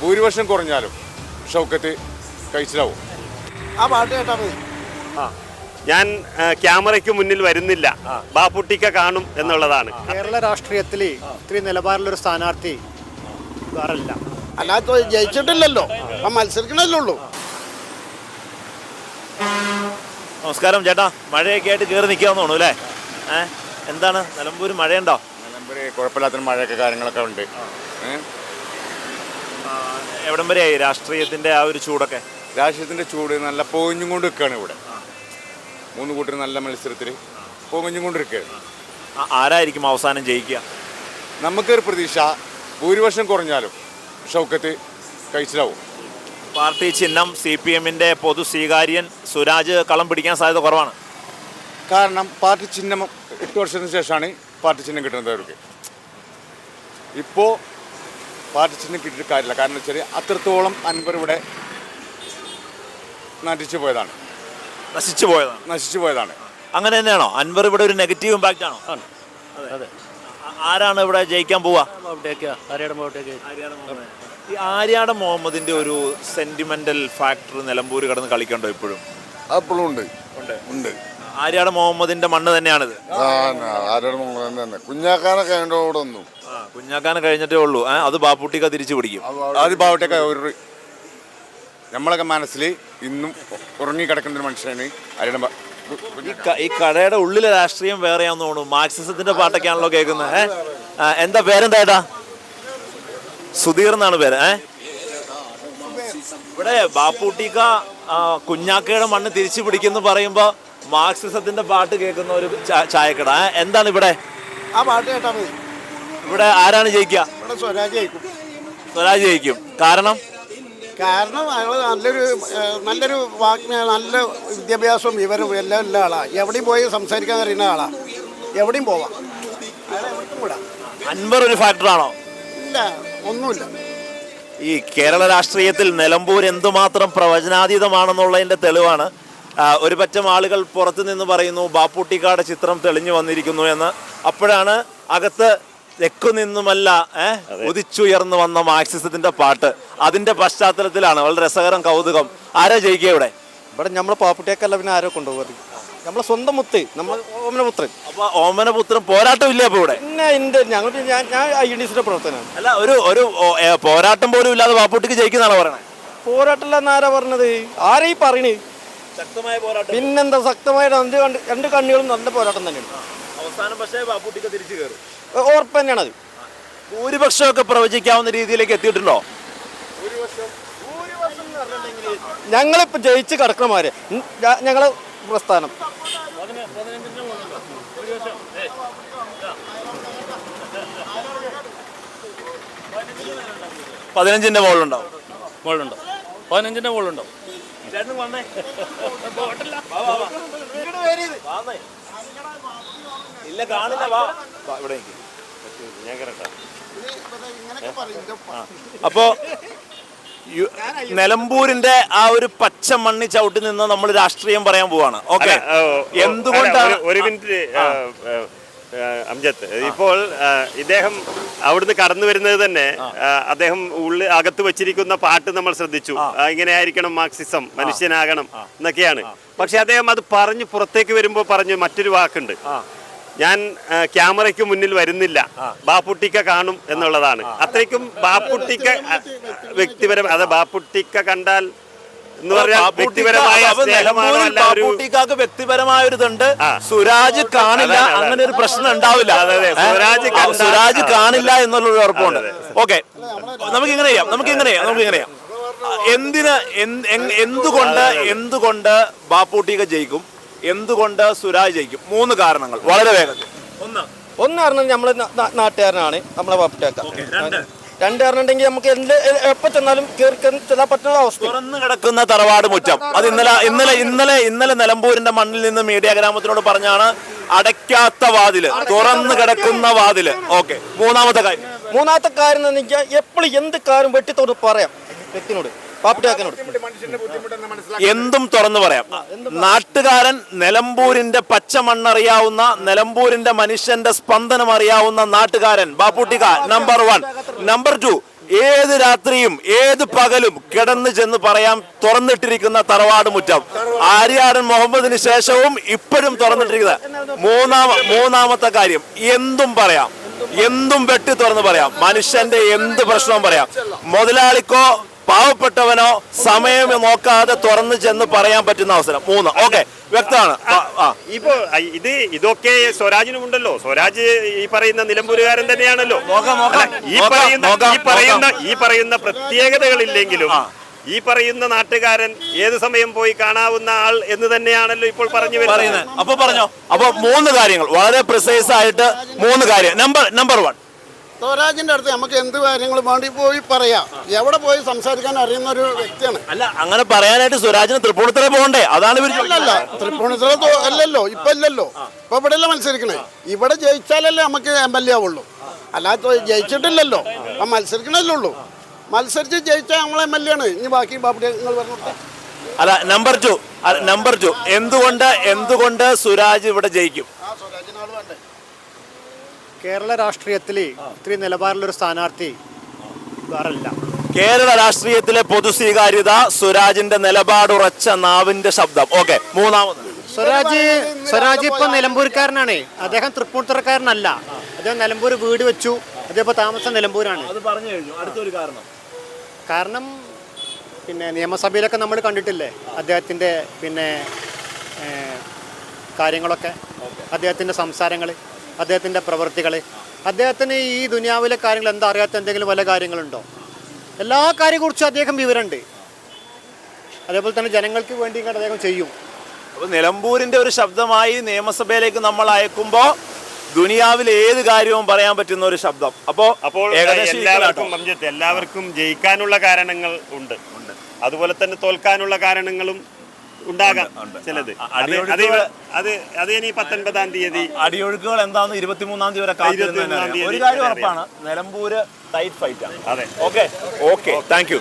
ഭൂരിപക്ഷം കുറഞ്ഞാലും ഷൗക്കത്ത് കഴിച്ചിലാവും. ആ പാട്ട് കേട്ടാ മതി. ഞാൻ ക്യാമറയ്ക്ക് മുന്നിൽ വരുന്നില്ല. ബാപ്പുട്ടിക്ക കാണും എന്നുള്ളതാണ്. കേരള രാഷ്ട്രീയത്തിൽ ഇത്രയും നിലപാടിലൊരു സ്ഥാനാർത്ഥി വേറല്ല. അല്ലാത്ത ജയിച്ചിട്ടില്ലല്ലോ. ആ മത്സരിക്കണല്ലേ ഉള്ളൂ. നമസ്കാരം ചേട്ടാ. മഴയൊക്കെ ആയിട്ട് കയറി നിൽക്കാന്ന് തോന്നുന്നു അല്ലേ? എന്താണ്? നിലമ്പൂർ മഴയുണ്ടോ? നിലമ്പൂര് കുഴപ്പമില്ലാത്ത മഴയൊക്കെ കാര്യങ്ങളൊക്കെ ഉണ്ട്? എവിടം വരെയായി രാഷ്ട്രീയത്തിന്റെ ആ ഒരു ചൂടൊക്കെ? രാഷ്ട്രീയത്തിന്റെ ചൂട് നല്ല പോഞ്ഞും കൊണ്ട് നിൽക്കുകയാണ് ഇവിടെ. മൂന്ന് കൂട്ടർ നല്ല മത്സരത്തിൽ പോഞ്ഞും കൊണ്ട് നിൽക്കുകയാണ് ആ- ആരായിരിക്കും അവസാനം ജയിക്കുക? നമുക്കൊരു പ്രതീക്ഷ ഭൂരിപക്ഷം കുറഞ്ഞാലും ഷൗക്കത്ത് കഴിച്ചിലാവും പാർട്ടി ചിഹ്നം സി പി എമ്മിന്റെ പൊതു സ്വീകാര്യൻ സുരാജ് കളം പിടിക്കാൻ സാധ്യത കുറവാണ്. കാരണം പാർട്ടി ചിഹ്നം എട്ട് വർഷത്തിന് ശേഷമാണ് പാർട്ടി ചിഹ്നം കിട്ടുന്നത് അവർക്ക്. ഇപ്പോൾ പാർട്ടി ചിഹ്നം കിട്ടിയിട്ട് കാര്യമില്ല. കാരണം വെച്ചാൽ അത്രത്തോളം അൻപർ ഇവിടെ നശിച്ചു പോയതാണ്. നശിച്ചു പോയതാണ്. നശിച്ചു പോയതാണ്. അങ്ങനെ തന്നെയാണോ? അൻവർ ഇവിടെ ഒരു നെഗറ്റീവ് ഇമ്പാക്റ്റ് ആണോ? അതെ. ആരാണ് ഇവിടെ ജയിക്കാൻ പോവാ? ഈ ആര്യാട മുഹമ്മദിന്റെ ഒരു സെന്റിമെന്റൽ ഫാക്ടർ നിലമ്പൂര് കടന്ന് കളിക്കണ്ടോ ഇപ്പോഴും? അപ്പോഴും ഉണ്ട്. ഉണ്ട്. ആര്യാട മുഹമ്മദിന്റെ മണ്ണ് തന്നെയാണിത്. ആ ആരോട് മുമ്പ് തന്നെ കൂടെ കുഞ്ഞാക്കാനെ കഴിഞ്ഞിട്ടേ ഉള്ളൂ. അത് ബാപ്പുട്ടിക്ക തിരിച്ചു പിടിക്കും. അത് ബാപ്പുട്ടിക്ക ഒരു നമ്മളൊക്കെ മനസ്സിൽ ഇന്നും ഉറങ്ങിക്കിടക്കുന്ന ഒരു മനുഷ്യനാണ് അരിയുടെ ഈ കടയുടെ ഉള്ളിലെ രാഷ്ട്രീയം വേറെയാന്ന് തോന്നുന്നു. മാർക്സിസത്തിന്റെ പാട്ടൊക്കെയാണല്ലോ കേൾക്കുന്നത്. എന്താ പേരെന്താ ഏട്ടാ? സുധീർ എന്നാണ് പേര്. ഏ? ഇവിടെ ബാപ്പൂട്ടിക്ക കുഞ്ഞാക്കയുടെ മണ്ണ് തിരിച്ചു പിടിക്കുന്നു പറയുമ്പോൾ മാർക്സിസത്തിന്റെ പാട്ട് കേൾക്കുന്ന ഒരു ചായക്കട. എന്താണ് ഇവിടെ? ആ പാട്ട് കേട്ടാ മതി. ഇവിടെ ആരാണ് ജയിക്കുക ഇവിടെ സ്വരാജ് ജയിക്കും. സ്വരാജ് ജയിക്കും. കാരണം? കാരണം അയാൾ നല്ലൊരു നല്ലൊരു വാഗ്ന നല്ല വിദ്യാഭ്യാസവും വിവരവും എല്ലാം ഉള്ള ആളാണ് എവിടെയും പോയി സംസാരിക്കാൻ അറിയുന്ന ആളാണ് എവിടെയും പോവാം. അയാളെ എവിടേക്കും വിടാം. അൻവർ ഒരു ഫാക്ടറാണോ ഇല്ല ഒന്നുമില്ല. ഈ കേരള രാഷ്ട്രീയത്തിൽ നിലമ്പൂർ എന്തുമാത്രം പ്രവചനാതീതമാണെന്നുള്ളതിന്റെ തെളിവാണ്. ഒരു പറ്റം ആളുകൾ പുറത്തു നിന്ന് പറയുന്നു ബാപ്പുട്ടിക്കാട് ചിത്രം തെളിഞ്ഞു വന്നിരിക്കുന്നു എന്ന്. അപ്പോഴാണ് അകത്ത് തെക്കു നിന്നുമല്ല ഉദിച്ചുയർന്നു വന്ന മാർക്സിസത്തിന്റെ പാട്ട്. അതിന്റെ പശ്ചാത്തലത്തിലാണ്. വളരെ രസകരം കൗതുകം. ആരാ ജയിക്കുക ഇവിടെ? ഇവിടെ നമ്മൾ പാപ്പുട്ടിയൊക്കെ അല്ല പിന്നെ ആരോ കൊണ്ടുപോകുന്നത് നമ്മളെ സ്വന്തം മുത്ത് നമ്മൾ ഓമനപുത്രൻ. അപ്പൊ ഓമനപുത്രൻ പോരാട്ടമില്ല ഇല്ല ഇവിടെ? പിന്നെ ഞങ്ങൾ ഞാൻ ഞാൻ ഐ എൻ ഡി സിയുടെ പ്രവർത്തനമാണ് അല്ല ഒരു ഒരു ഓ, ഏ, പോരാട്ടം പോലും ഇല്ലാതെ ബാപ്പുട്ടിക്ക് ജയിക്കുന്നതാണ് പറയണത് പോരാട്ടമല്ല എന്നാരാ പറഞ്ഞത്? ആരാ ഈ പറയണേ? ശക്തമായ പോരാട്ടം. പിന്നെന്താ ശക്തമായ രണ്ട് കണ്ട് രണ്ട് കണ്ണികളും നല്ല പോരാട്ടം തന്നെയാണ്. അവസാനം പക്ഷേ ബാപ്പുട്ടിക്ക് തിരിച്ചു കയറും. ഉ- ഉറപ്പ് തന്നെയാണ് അത് ഭൂരിപക്ഷമൊക്കെ പ്രവചിക്കാവുന്ന രീതിയിലേക്ക് എത്തിയിട്ടുണ്ടോ? ഞങ്ങളിപ്പോൾ ജയിച്ച് കിടക്കണമാരെ ഞങ്ങളെ പ്രസ്ഥാനം. പതിനഞ്ചിന്റെ മുകളിലുണ്ടാവും മുകളിലുണ്ടോ പതിനഞ്ചിന്റെ മുകളിലുണ്ടോ ഇല്ല കാണില്ല വാ. വാ, ഇവിടെ നിൽക്ക്. അപ്പോ നിലമ്പൂരിന്റെ ആ ഒരു പച്ച മണ്ണി ചവിട്ടി നിന്ന് നമ്മൾ രാഷ്ട്രീയം പറയാൻ പോവാണ്. ഓക്കെ? എന്തുകൊണ്ടാണ് ഒരു- മിനിറ്റ് അംജത്ത് ഇപ്പോൾ ഇദ്ദേഹം അവിടുന്ന് കടന്നു വരുന്നത് തന്നെ അദ്ദേഹം ഉള്ളിൽ അകത്ത് വെച്ചിരിക്കുന്ന പാട്ട് നമ്മൾ ശ്രദ്ധിച്ചു. ഇങ്ങനെ ആയിരിക്കണം മാർക്സിസം മനുഷ്യനാകണം എന്നൊക്കെയാണ്. പക്ഷെ അദ്ദേഹം അത് പറഞ്ഞു പുറത്തേക്ക് വരുമ്പോൾ പറഞ്ഞു മറ്റൊരു വാക്കുണ്ട്. ഞാൻ ക്യാമറയ്ക്ക് മുന്നിൽ വരുന്നില്ല. ബാപ്പുട്ടിക്ക കാണും എന്നുള്ളതാണ്. അത്രയ്ക്കും ബാപ്പുട്ടിക്ക വ്യക്തിപരം അതെ ബാപ്പുട്ടിക്ക കണ്ടാൽ എന്ന് ബാപ്പുട്ടിക്കാക്ക് വ്യക്തിപരമായ ഒരു ഇതുണ്ട് സുരാജ് കാണില്ല. അങ്ങനെ ഒരു പ്രശ്നം ഉണ്ടാവില്ല? സുരാജ് സുരാജ് കാണില്ല എന്നുള്ളൊരു ഉറപ്പുണ്ട്. ഓക്കെ. നമുക്ക് ഇങ്ങനെ ചെയ്യാം നമുക്ക് ഇങ്ങനെ ചെയ്യാം നമുക്ക് ഇങ്ങനെ ചെയ്യാം. എന്തിന് എന്തുകൊണ്ട് എന്തുകൊണ്ട് ബാപ്പൂട്ടിക ജയിക്കും? എന്തുകൊണ്ട് സുരാജ് ജയിക്കും? മൂന്ന് കാരണങ്ങൾ വളരെ വേഗത്തിൽ. ഒന്ന്. ഒന്ന് കാരണം നമ്മളെ നാ- നാ- നാട്ടുകാരനാണ് നമ്മളെ പാപ്പുട്ടിയൊക്കെ രണ്ട്. കാരണം ഉണ്ടെങ്കിൽ നമുക്ക് എന്ത് എപ്പോൾ ചെന്നാലും കേൾക്കാൻ ചെല്ലാൻ പറ്റുന്ന അവസ്ഥ. തുറന്നു കിടക്കുന്ന തറവാട് മുറ്റം. അത് ഇന്നലെ ഇന്നലെ ഇന്നലെ ഇന്നലെ നിലമ്പൂരിന്റെ മണ്ണിൽ നിന്ന് മീഡിയ ഗ്രാമത്തിനോട് പറഞ്ഞാണ് അടയ്ക്കാത്ത വാതിൽ തുറന്നു കിടക്കുന്ന വാതിൽ. ഓക്കെ മൂന്നാമത്തെ കാര്യം. മൂന്നാമത്തെ കാര്യം എന്ന് വെച്ചാൽ എപ്പോഴും എന്ത് കാര്യം വെട്ടിത്തോട് പറയാം വ്യക്തിനോട്. എന്തും തുറന്നു പറയാം. നാട്ടുകാരൻ നിലമ്പൂരിന്റെ പച്ച മണ്ണറിയാവുന്ന നിലമ്പൂരിന്റെ മനുഷ്യന്റെ സ്പന്ദനം അറിയാവുന്ന നാട്ടുകാരൻ ബാപ്പുട്ടിക നമ്പർ വൺ നമ്പർ ടു ഏത് രാത്രിയും ഏത് പകലും കിടന്നു ചെന്ന് പറയാം തുറന്നിട്ടിരിക്കുന്ന തറവാട് മുറ്റം. ആര്യാടൻ മുഹമ്മദിന് ശേഷവും ഇപ്പോഴും തുറന്നിട്ടിരിക്കുന്നത്. മൂന്നാമ മൂന്നാമത്തെ കാര്യം എന്തും പറയാം. എന്തും വെട്ടി തുറന്ന് പറയാം. മനുഷ്യന്റെ എന്ത് പ്രശ്നവും പറയാം. മുതലാളിക്കോ പാവപ്പെട്ടവനോ സമയം നോക്കാതെ തുറന്നു ചെന്ന് പറയാൻ പറ്റുന്ന അവസരം. മൂന്ന്. ഓക്കെ. വ്യക്തമാണ്. ഇപ്പോ ഇത് ഇതൊക്കെ സ്വരാജിനും ഉണ്ടല്ലോ. സ്വരാജ് ഈ പറയുന്ന നിലമ്പൂരുകാരൻ തന്നെയാണല്ലോ. ഈ പറയുന്ന ഈ പറയുന്ന. ഈ പറയുന്ന പ്രത്യേകതകളില്ലെങ്കിലും ഈ പറയുന്ന നാട്ടുകാരൻ ഏത് സമയം പോയി കാണാവുന്ന ആൾ എന്ന് തന്നെയാണല്ലോ ഇപ്പോൾ പറഞ്ഞു വരുന്നത്. പറയുന്നത്. അപ്പൊ പറഞ്ഞോ. അപ്പൊ മൂന്ന് കാര്യങ്ങൾ. വളരെ പ്രിസൈസ് ആയിട്ട് മൂന്ന് കാര്യം. നമ്പർ നമ്പർ വൺ സ്വരാജിന്റെ അടുത്ത് നമുക്ക് എന്ത് കാര്യങ്ങളും വേണ്ടി പോയി പറയാം. എവിടെ പോയി സംസാരിക്കാൻ അറിയുന്ന ഒരു വ്യക്തിയാണ്. അല്ല അങ്ങനെ പറയാനായിട്ട് സ്വരാജിന് തൃപ്പൂണിത്തറ പോകണ്ടേ? അതാണ് അല്ലല്ല തൃപ്പൂണിത്തറ അല്ലല്ലോ ഇപ്പൊ ഇല്ലല്ലോ. ഇപ്പൊ ഇവിടെ അല്ലേ മത്സരിക്കണേ? ഇവിടെ ജയിച്ചാലല്ലേ നമുക്ക് എം എൽ എ ആവുള്ളൂ. അല്ലാതെ ജയിച്ചിട്ടില്ലല്ലോ. അപ്പൊ മത്സരിക്കണല്ലേ ഉള്ളൂ. മത്സരിച്ച് ജയിച്ചാൽ നമ്മൾ എം എൽ എ ആണ്. ഇനി ബാക്കി ബാബുടെ നിങ്ങൾ പറഞ്ഞു അല്ല നമ്പർ ടു നമ്പർ ടു എന്തുകൊണ്ട് എന്തുകൊണ്ട് സുരാജ് ഇവിടെ ജയിക്കും? കേരള രാഷ്ട്രീയത്തിൽ ഇത്രയും നിലപാടിലൊരു സ്ഥാനാർത്ഥി വേറല്ല. കേരള രാഷ്ട്രീയത്തിലെ പൊതു സ്വീകാര്യത സുരാജിന്റെ നിലപാടുറച്ച നാവിന്റെ ശബ്ദം. ഓക്കെ മൂന്നാമത്. സ്വരാജ് സ്വരാജ് ഇപ്പൊ നിലമ്പൂർക്കാരനാണ്. അദ്ദേഹം തൃപ്പൂണിത്തുറക്കാരനല്ല. അദ്ദേഹം നിലമ്പൂർ വീട് വെച്ചു. അദ്ദേഹം താമസം നിലമ്പൂരാണ്. അത് പറഞ്ഞു കഴിഞ്ഞു. അടുത്തൊരു കാരണം. കാരണം പിന്നെ നിയമസഭയിലൊക്കെ നമ്മൾ കണ്ടിട്ടില്ലേ? അദ്ദേഹത്തിന്റെ പിന്നെ കാര്യങ്ങളൊക്കെ. അദ്ദേഹത്തിന്റെ സംസാരങ്ങൾ അദ്ദേഹത്തിന്റെ പ്രവൃത്തികൾ അദ്ദേഹത്തിന് ഈ ദുനിയാവിലെ കാര്യങ്ങൾ എന്താ അറിയാത്ത എന്തെങ്കിലും വല്ല കാര്യങ്ങളുണ്ടോ? എല്ലാ കാര്യത്തെക്കുറിച്ചും അദ്ദേഹം വിവരമുണ്ട്. അതേപോലെ തന്നെ ജനങ്ങൾക്ക് വേണ്ടി അദ്ദേഹം ചെയ്യും. അപ്പോൾ നിലമ്പൂരിന്റെ ഒരു ശബ്ദമായി നിയമസഭയിലേക്ക് നമ്മൾ അയക്കുമ്പോൾ ദുനിയാവിൽ ഏത് കാര്യവും പറയാൻ പറ്റുന്ന ഒരു ശബ്ദം. അപ്പോൾ അപ്പോൾ ഏകദേശം എല്ലാവർക്കും എല്ലാവർക്കും ജയിക്കാനുള്ള കാരണങ്ങൾ ഉണ്ട്. അതുപോലെ തന്നെ തോൽക്കാനുള്ള കാരണങ്ങളും ഉണ്ടാകാം ചിലത്. അത് അത് ഇനി പത്തൊൻപതാം തീയതി. അടിയൊഴുക്കുകൾ എന്താന്ന് ഇരുപത്തിമൂന്നാം തീയതി വരെ കാത്തിരുന്ന് ഒരു കാര്യം ഉറപ്പാണ് നിലമ്പൂര് ടൈറ്റ് ഫൈറ്റ് ആണ്. അതെ. Okay okay thank you